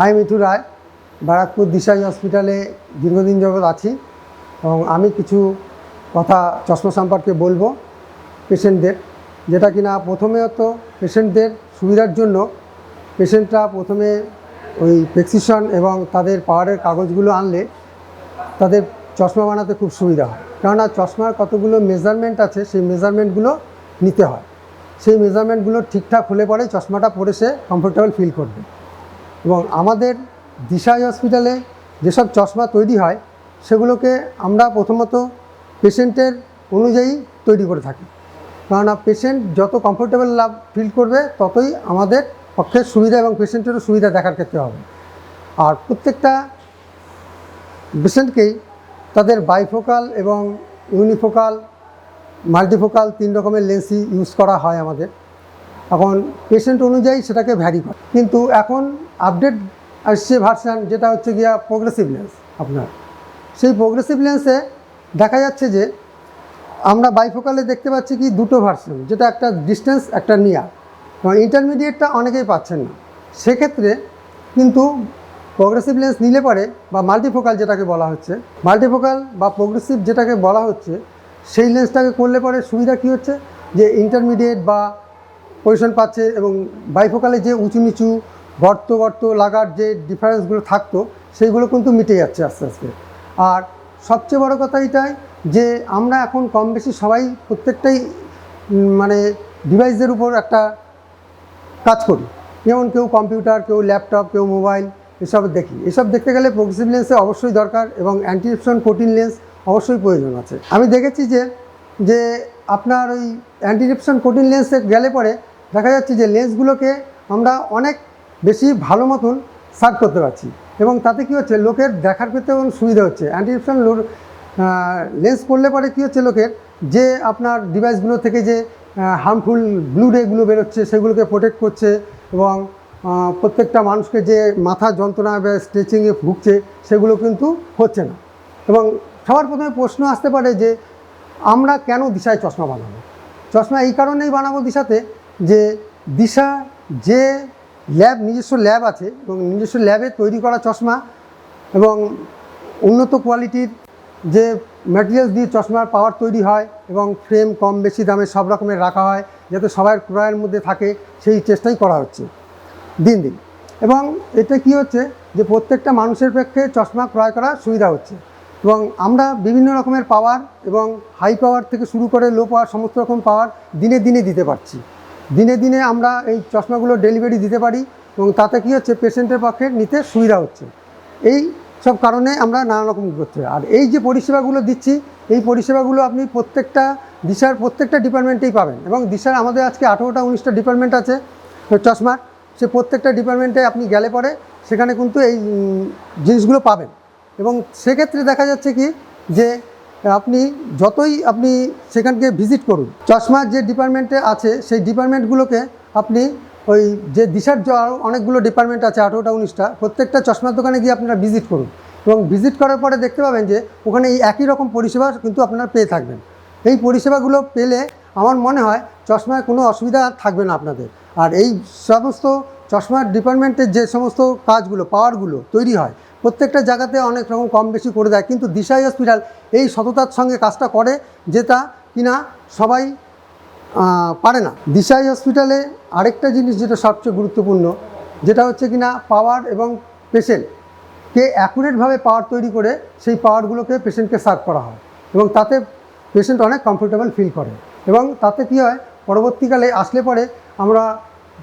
আমি মিঠু রায়, ব্যারাকপুর দিশাই হসপিটালে দীর্ঘদিন যাবৎ আছি এবং আমি কিছু কথা চশমা সম্পর্কে বলব পেশেন্টদের। যেটা কিনা প্রথমে তো পেশেন্টদের সুবিধার জন্য পেশেন্টরা প্রথমে ওই প্রেসক্রিপশন এবং তাদের পাওয়ারের কাগজগুলো আনলে তাদের চশমা বানাতে খুব সুবিধা হয়। কেননা চশমার কতগুলো মেজারমেন্ট আছে, সেই মেজারমেন্টগুলো নিতে হয়। সেই মেজারমেন্টগুলো ঠিকঠাক হলে পরে চশমাটা পরে সে কমফোর্টেবল ফিল করবে। এবং আমাদের দিশাই হসপিটালে যেসব চশমা তৈরি হয়, সেগুলোকে আমরা প্রথমত পেশেন্টের অনুযায়ী তৈরি করে থাকি। কেননা পেশেন্ট যত কমফোর্টেবল লাভ ফিল করবে, ততই আমাদের পক্ষে সুবিধা এবং পেশেন্টেরও সুবিধা দেখার ক্ষেত্রে হবে। আর প্রত্যেকটা পেশেন্টকেই তাদের বাইফোকাল এবং ইউনিফোকাল মাল্টিফোকাল তিন রকমের লেন্সই ইউজ করা হয় আমাদের। এখন পেশেন্ট অনুযায়ী সেটাকে ভ্যারি করে। কিন্তু এখন আপডেট আসছে ভার্সান যেটা হচ্ছে গিয়া প্রোগ্রেসিভ লেন্স আপনার। সেই প্রোগ্রেসিভ লেন্সে দেখা যাচ্ছে যে আমরা বাইফোকালে দেখতে পাচ্ছি কি দুটো ভার্সন যেটা একটা ডিস্টেন্স একটা নিয়ার এবং ইন্টারমিডিয়েটটা অনেকেই পাচ্ছেন না। সেক্ষেত্রে কিন্তু প্রোগ্রেসিভ লেন্স নিলে পরে বা মাল্টিফোকাল যেটাকে বলা হচ্ছে মাল্টিফোকাল বা প্রোগ্রেসিভ যেটাকে বলা হচ্ছে, সেই লেন্সটাকে করলে পরে সুবিধা কী হচ্ছে? যে ইন্টারমিডিয়েট বা পজিশন পাচ্ছে এবং বাইফোকালে যে উঁচু নিচু গর্ত গর্ত লাগার যে ডিফারেন্সগুলো থাকতো, সেইগুলো কিন্তু মিটে যাচ্ছে আস্তে আস্তে। আর সবচেয়ে বড় কথা এটাই যে আমরা এখন কম বেশি সবাই প্রত্যেকটাই মানে ডিভাইসের উপর একটা কাজ করি। যেমন কেউ কম্পিউটার, কেউ ল্যাপটপ, কেউ মোবাইল, এসব দেখি। এসব দেখতে গেলে প্রোগ্রেসিভ লেন্সে অবশ্যই দরকার এবং অ্যান্টিরিপশন কোটিন লেন্স অবশ্যই প্রয়োজন আছে। আমি দেখেছি যে যে আপনার ওই অ্যান্টিরিপশন কোটিন লেন্সে গেলে পরে দেখা যাচ্ছে যে লেন্সগুলোকে আমরা অনেক বেশি ভালো মতন সার্ভ করতে পারছি। এবং তাতে কী হচ্ছে, লোকের দেখার ক্ষেত্রে এবং সুবিধা হচ্ছে। অ্যান্টিরিপশন লেন্স করলে পরে কী হচ্ছে লোকের, যে আপনার ডিভাইসগুলো থেকে যে হার্মফুল ব্লু রেগুলো বেরোচ্ছে, সেগুলোকে প্রোটেক্ট করছে এবং প্রত্যেকটা মানুষকে যে মাথা যন্ত্রণা বা স্ট্রেচিংয়ে ভুগছে, সেগুলো কিন্তু হচ্ছে না। এবং সবার প্রথমে প্রশ্ন আসতে পারে যে, আমরা কেন দিশায় চশমা বানাবো? চশমা এই কারণেই বানাবো দিশাতে যে দিশা, যে ল্যাব, নিজস্ব ল্যাব আছে এবং নিজস্ব ল্যাবে তৈরি করা চশমা এবং উন্নত কোয়ালিটির যে ম্যাটেরিয়ালস দিয়ে চশমার পাওয়ার তৈরি হয় এবং ফ্রেম কম বেশি দামে সব রকমের রাখা হয়, যাতে সবার ক্রয়ের মধ্যে থাকে, সেই চেষ্টাই করা হচ্ছে দিন দিন। এবং এটা কি হচ্ছে যে প্রত্যেকটা মানুষের পক্ষে চশমা ক্রয় করা সুবিধা হচ্ছে এবং আমরা বিভিন্ন রকমের পাওয়ার এবং হাই পাওয়ার থেকে শুরু করে লো পাওয়ার সমস্ত রকম পাওয়ার দিনে দিনে দিতে পারছি। দিনে দিনে আমরা এই চশমাগুলো ডেলিভারি দিতে পারি এবং তাতে কী হচ্ছে পেশেন্টের পক্ষে নিতে সুবিধা হচ্ছে। এই সব কারণে আমরা নানা রকম করতে। আর এই যে পরিষেবাগুলো দিচ্ছি, এই পরিষেবাগুলো আপনি প্রত্যেকটা দিশার প্রত্যেকটা ডিপার্টমেন্টেই পাবেন এবং দিশার আমাদের আজকে আঠেরোটা, উনিশটা ডিপার্টমেন্ট আছে চশমার, সে প্রত্যেকটা ডিপার্টমেন্টে আপনি গেলে পরে সেখানে কিন্তু এই জিনিসগুলো পাবেন। এবং সেক্ষেত্রে দেখা যাচ্ছে কি, যে আপনি যতই আপনি সেখানকে ভিজিট করুন, চশমার যে ডিপার্টমেন্টে আছে, সেই ডিপার্টমেন্টগুলোকে আপনি ওই যে দিশার অনেকগুলো ডিপার্টমেন্ট আছে, আঠেরোটা, উনিশটা, প্রত্যেকটা চশমার দোকানে গিয়ে আপনারা ভিজিট করুন। এবং ভিজিট করার পরে দেখতে পাবেন যে ওখানে এই একই রকম পরিষেবা কিন্তু আপনারা পেয়ে থাকবেন। এই পরিষেবাগুলো পেলে আমার মনে হয় চশমায় কোনো অসুবিধা থাকবে না আপনাদের। আর এই সমস্ত চশমার ডিপার্টমেন্টের যে সমস্ত কাজগুলো পাওয়ারগুলো তৈরি হয় প্রত্যেকটা জায়গাতে অনেক রকম কম বেশি করে দেয়। কিন্তু দিশাই হসপিটাল এই সততার সঙ্গে কাজটা করে যেটা কিনা সবাই পারে না। দিশাই হসপিটালে আরেকটা জিনিস যেটা সবচেয়ে গুরুত্বপূর্ণ, যেটা হচ্ছে কিনা পাওয়ার এবং পেশেন্টকে অ্যাকুরেটভাবে পাওয়ার তৈরি করে সেই পাওয়ারগুলোকে পেশেন্টকে সার্ভ করা হয় এবং তাতে পেশেন্ট অনেক কমফোর্টেবল ফিল করে এবং তাতে কী হয়, পরবর্তীকালে আসলে পরে আমরা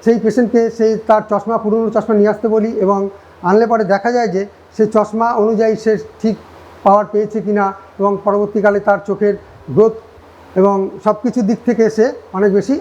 সেই পেশেন্টকে সেই তার চশমা, পুরনো চশমা নিয়ে আসতে বলি এবং আনলে পরে দেখা যায় যে সে চশমা অনুযায়ী সে ঠিক পাওয়ার পেয়েছে কি না এবং পরবর্তীকালে তার চোখের গ্রোথ এবং সব কিছুর দিক থেকে সে অনেক বেশি